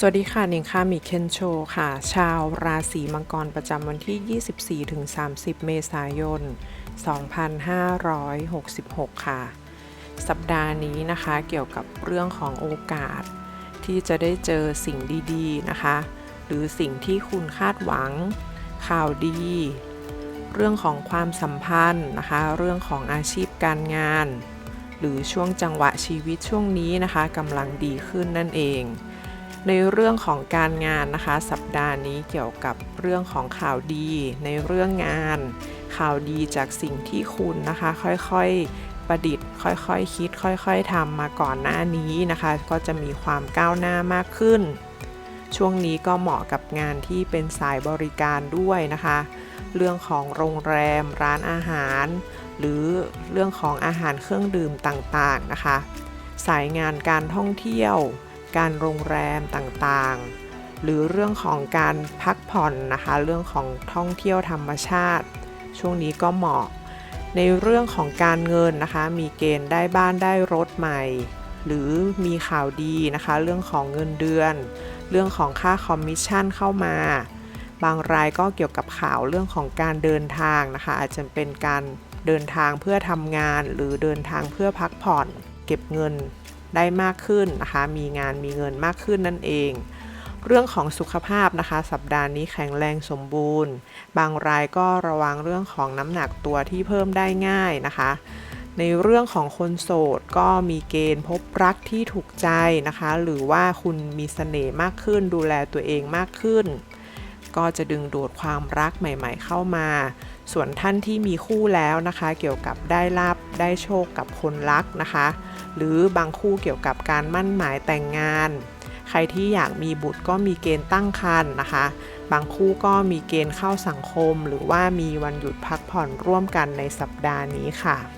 สวัสดีค่ะหนิงค่ะมิเคนโชค่ะ ชาวราศีมังกรประจำวันที่ 24-30 เมษายน 2566 ค่ะ สัปดาห์นี้นะคะเกี่ยวกับเรื่องของโอกาส ที่จะได้เจอสิ่งดีๆนะคะ หรือสิ่งที่คุณคาดหวัง ข่าวดี เรื่องของความสัมพันธ์นะคะ เรื่องของอาชีพการงาน หรือช่วงจังหวะชีวิตช่วงนี้นะคะกำลังดีขึ้นนั่นเอง ในเรื่องของการงานนะคะ สัปดาห์นี้เกี่ยวกับเรื่องของข่าวดี ในเรื่องงาน ข่าวดีจากสิ่งที่คุณนะคะ ค่อยๆประดิษฐ์ ค่อยๆคคิด ค่อยๆทำมาก่อนหน้านี้นะคะ ก็จะมีความก้าวหน้ามากขึ้น ช่วงนี้ก็เหมาะกับงานที่เป็นสายบริการด้วยนะคะ เรื่องของโรงแรม ร้านอาหาร หรือเรื่องของอาหารเครื่องดื่มต่างๆนะคะ สายงานการท่องเที่ยว การโรงแรมต่างๆ หรือเรื่องของการพักผ่อนนะคะ เรื่องของท่องเที่ยวธรรมชาติ ช่วงนี้ก็เหมาะ ในเรื่องของการเงินนะคะ มีเกณฑ์ได้บ้านได้รถใหม่ หรือมีข่าวดีนะคะ เรื่องของเงินเดือน เรื่องของค่าคอมมิชชั่นเข้ามา บางรายก็เกี่ยวกับข่าวเรื่องของการเดินทางนะคะ อาจจะเป็นการเดินทางเพื่อทำงานหรือเดินทางเพื่อพักผ่อน เก็บเงิน ได้มากขึ้นนะคะ มีงานมีเงินมากขึ้นนั่นเอง เรื่องของสุขภาพนะคะ สัปดาห์นี้แข็งแรงสมบูรณ์ บางรายก็ระวังเรื่องของน้ำหนักตัวที่เพิ่มได้ง่ายนะคะในเรื่องของคนโสดก็มีเกณฑ์พบรักที่ถูกใจนะคะ หรือว่าคุณมีเสน่ห์มากขึ้นดูแลตัวเองมากขึ้น ก็จะดึงดูดความรักใหม่ ๆ เข้ามา ส่วนท่านที่มีคู่แล้วนะคะ เกี่ยวกับได้ลาบได้โชคกับคนรักนะคะ หรือบางคู่เกี่ยวกับการมั่นหมายแต่งงาน ใครที่อยากมีบุตรก็มีเกณฑ์ตั้งครรภ์นะคะ บางคู่ก็มีเกณฑ์เข้าสังคม หรือว่ามีวันหยุดพักผ่อนร่วมกันในสัปดาห์นี้ค่ะ